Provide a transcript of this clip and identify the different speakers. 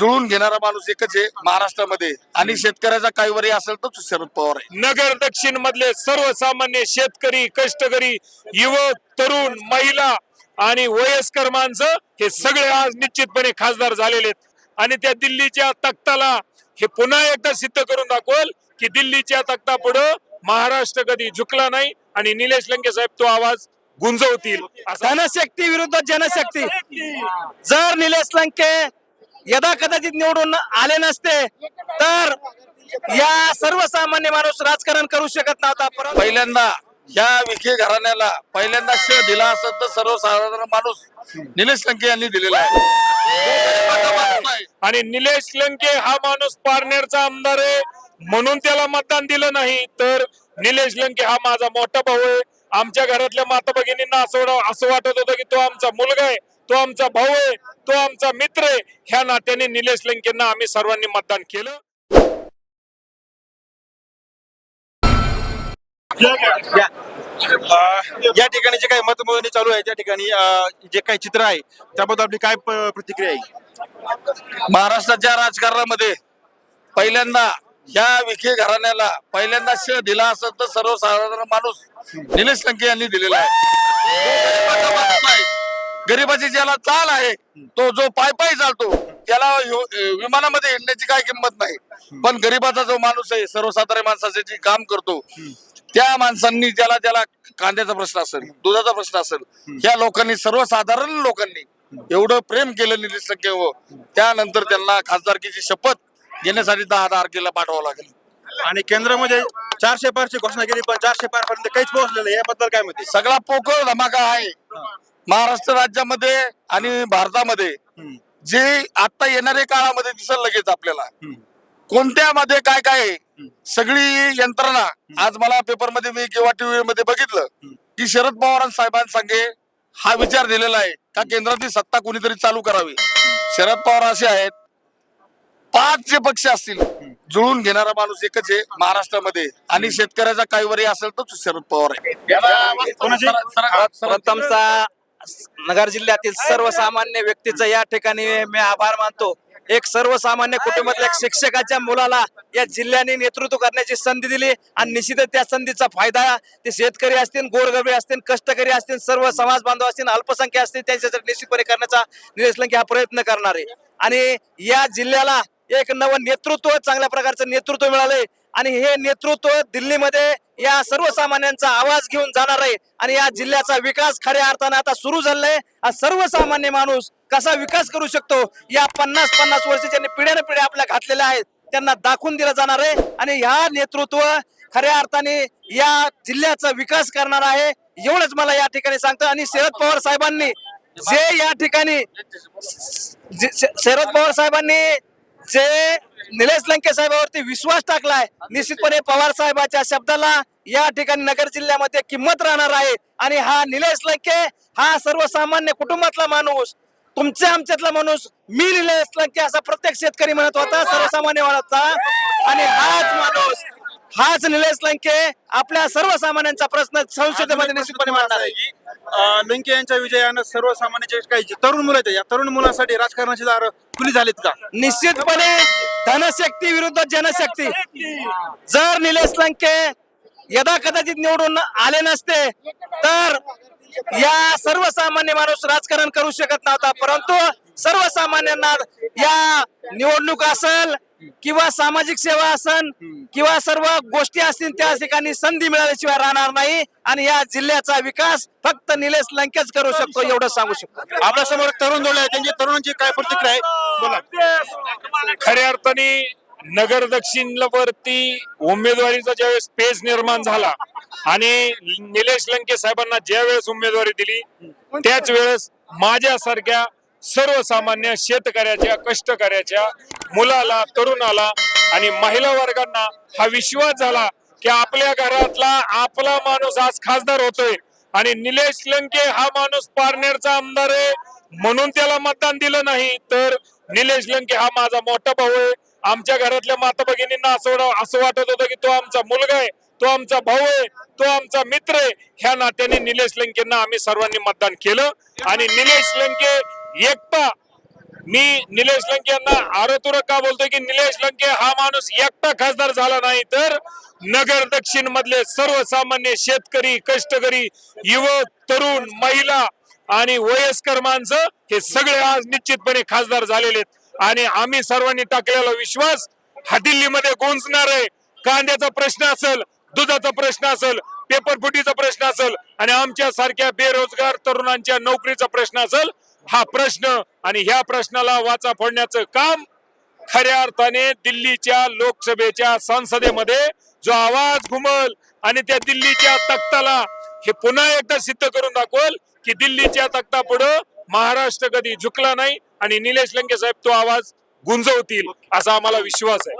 Speaker 1: जुळून घेणारा माणूस एकच आहे महाराष्ट्रामध्ये. आणि शेतकऱ्याचा काही वरी असेल तर तो शरद पवार आहे.
Speaker 2: नगर दक्षिण मधले सर्वसामान्य शेतकरी कष्टकरी युवक तरुण महिला आणि वयस्कर माणसं हे सगळे आज निश्चितपणे खासदार झालेले आहेत. आणि त्या दिल्लीच्या तख्ताला हे पुन्हा एकदा सिद्ध करून दाखवल की दिल्लीच्या तख्ता पुढं महाराष्ट्र कधी झुकला नाही आणि निलेश लंके साहेब तो आवाज गुंजवतील. असा
Speaker 3: धनशक्ती विरुद्ध जनशक्ती. जर निलेश लंके यदा कदाचित निवडून आले नसते तर या सर्वसामान्य माणूस राजकारण करू शकत नव्हता परंतु
Speaker 1: पहिल्यांदा या विखे घराण्याला पहिल्यांदा शे दिला असत तर सर्वसाधारण माणूस निलेश लंके यांनी दिलेला आहे.
Speaker 2: आणि निलेश लंके हा माणूस पारनेरचा आमदार आहे म्हणून त्याला मतदान दिलं नाही तर निलेश लंके हा माझा मोठा भाऊ आहे आमच्या घरातल्या माता भगिनींना असं असं वाटत होतं की तो आमचा मुलगा आहे तो आमचा भाऊ आहे तो आमचा मित्र आहे. ह्या नात्याने निलेश लंकेंना आम्ही सर्वांनी मतदान केलं.
Speaker 4: या ठिकाणी जे काही मतमोजणी चालू आहे त्या ठिकाणी जे काही चित्र आहे त्याबद्दल आपली काय प्रतिक्रिया आहे?
Speaker 1: महाराष्ट्राच्या राजकारणामध्ये पहिल्यांदा या विखे घराण्याला पहिल्यांदा शे दिला असत तर सर्वसाधारण माणूस निलेश लंके यांनी दिलेला आहे. गरिबाचा ज्याला चाल आहे तो जो पाय पाय चालतो त्याला विमानामध्ये येण्याची काय किंमत नाही. पण गरिबाचा जो माणूस आहे सर्वसाधारण माणसाचे जे काम करतो त्या माणसांनी ज्याला ज्याला कांद्याचा प्रश्न असेल दुधाचा प्रश्न असेल या लोकांनी सर्वसाधारण लोकांनी एवढं प्रेम केलं निलेश लंकेवर त्यानंतर त्यांना खासदारकीची शपथ घेण्यासाठी दहा तारखेला पाठवावं लागेल.
Speaker 4: आणि केंद्रामध्ये चारशे पारची घोषणा केली पण चारशे पार पर्यंत काहीच पोहोचलेलं. याबद्दल काय म्हणते?
Speaker 1: सगळा पोकळ धमाका आहे. महाराष्ट्र राज्यामध्ये आणि भारतामध्ये जे आता येणाऱ्या काळामध्ये दिसल लगेच आपल्याला. कोणत्या मध्ये काय काय? सगळी यंत्रणा आज मला पेपरमध्ये मी किंवा टीव्ही मध्ये बघितलं की शरद पवार साहेबांसंगे हा विचार दिलेला आहे का केंद्रातील सत्ता कोणीतरी चालू करावी? शरद पवार असे आहेत. पाच जे पक्ष असतील जुळून घेणारा माणूस एकच आहे महाराष्ट्रामध्ये. आणि शेतकऱ्याचा काही वरी असेल तर शरद पवार आहे?
Speaker 3: प्रथमचा नगर जिल्ह्यातील सर्वसामान्य व्यक्तीचं या ठिकाणी मी आभार मानतो. एक सर्वसामान्य कुटुंबातल्या एक शिक्षकाच्या मुलाला या जिल्ह्याने नेतृत्व करण्याची संधी दिली आणि निश्चितच त्या संधीचा फायदा ते शेतकरी असतील गोरगरबे असतील कष्टकरी असतील सर्व समाज बांधव असतील अल्पसंख्या असतील त्यांच्यासाठी निश्चितपणे करण्याचा निलेश लंके हा प्रयत्न करणार. आहे आणि या जिल्ह्याला एक नवं नेतृत्व चांगल्या प्रकारचं नेतृत्व मिळालंय. आणि हे नेतृत्व दिल्लीमध्ये या सर्वसामान्यांचा आवाज घेऊन जाणार आहे. आणि या जिल्ह्याचा विकास खऱ्या अर्थाने आता सुरू झालाय. सर्वसामान्य माणूस कसा विकास करू शकतो? या पन्नास पन्नास वर्ष ज्यांनी पिढ्याने पिढ्या आपल्या घातलेल्या आहेत त्यांना दाखवून दिलं जाणार आहे. आणि ह्या नेतृत्व खऱ्या अर्थाने या जिल्ह्याचा विकास करणार आहे एवढंच मला या ठिकाणी सांगतं. आणि शरद पवार साहेबांनी जे या ठिकाणी शरद पवार साहेबांनी जे निलेश लंके साहेबावरती विश्वास टाकलाय निश्चितपणे पवार साहेबाच्या शब्दाला या ठिकाणी नगर जिल्ह्यामध्ये किंमत राहणार आहे. आणि हा निलेश लंके हा सर्वसामान्य कुटुंबातला माणूस तुमच्या आमच्यातला माणूस मी निलेश लंके असा प्रत्येक शेतकरी म्हणत होता सर्वसामान्य म्हणत होता. आणि हाच माणूस हाच निलेश लंके आपल्या सर्वसामान्यांचा प्रश्न संसदेमध्ये निश्चितपणे मांडणार आहे.
Speaker 4: लंके यांच्या विजयानं सर्वसामान्य जे काही जे तरुण मुलं आहेत या तरुण मुलांसाठी राजकारणाची दार खुली झालीत का?
Speaker 3: निश्चितपणे धनशक्ती विरुद्ध जनशक्ती. जर निलेश लंके यदा कदाचित निवडून आले नसते तर या सर्वसामान्य माणूस राजकारण करू शकत नव्हता. परंतु सर्वसामान्यांना या निवडणूक असेल किंवा सामाजिक सेवा असेल किंवा सर्व गोष्टी असतील त्या ठिकाणी संधी मिळाल्याशिवाय राहणार नाही आणि या जिल्ह्याचा विकास फक्त निलेश लंकेच करू शकतो एवढं सांगू शकतो.
Speaker 4: आपल्यासमोर तरुण जोडले आहेत. त्यांची तरुणांची काय प्रतिक्रिया आहे? बोला.
Speaker 2: खऱ्या अर्थाने नगर दक्षिण वरती उमेदवारीचा ज्यावेळेस पेज निर्माण झाला आणि निलेश लंके साहेबांना ज्या वेळेस उमेदवारी दिली त्याच वेळेस माझ्यासारख्या सर्वसामान्य शेतकऱ्याच्या कष्टकऱ्याच्या मुलाला तरुणाला आणि महिला वर्गांना हा विश्वास झाला की आपल्या घरातला आपला माणूस आज खासदार होतोय. आणि निलेश लंके हा माणूस पारनेरचा आमदार आहे म्हणून त्याला मतदान दिलं नाही. तर निलेश लंके हा माझा मोठा भाऊ आहे. आमच्या घरातल्या माता भगिनींना असं असं वाटत होतं की तो आमचा मुलगा आहे तो आमचा भाऊ आहे तो आमचा मित्र आहे. ह्या नात्याने निलेश लंकेंना आम्ही सर्वांनी मतदान केलं. आणि निलेश लंके एकटा मी निलेश लंके यांना आरोतुरक का बोलतोय की निलेश लंके हा माणूस एकटा खासदार झाला नाही तर नगर दक्षिण मधले सर्वसामान्य शेतकरी कष्टकरी युवक तरुण महिला आणि वयस्कर माणसं हे सगळे आज निश्चितपणे खासदार झालेले आणि आम्ही सर्वांनी टाकलेला विश्वास हा दिल्लीमध्ये गोंजणार आहे. कांद्याचा प्रश्न असेल दुधाचा प्रश्न असेल पेपर फुटीचा प्रश्न असेल आणि आमच्या सारख्या बेरोजगार तरुणांच्या नोकरीचा प्रश्न असेल हा प्रश्न आणि ह्या प्रश्नाला वाचा फोडण्याचं काम खऱ्या अर्थाने दिल्लीच्या लोकसभेच्या संसदेमध्ये जो आवाज घुमल आणि त्या दिल्लीच्या तख्ताला हे पुन्हा एकदा सिद्ध करून दाखवल की दिल्लीच्या तख्ता पुढं महाराष्ट्र कधी झुकला नाही आणि निलेश लंके साहेब तो आवाज गुंजवतील असा आम्हाला विश्वास आहे.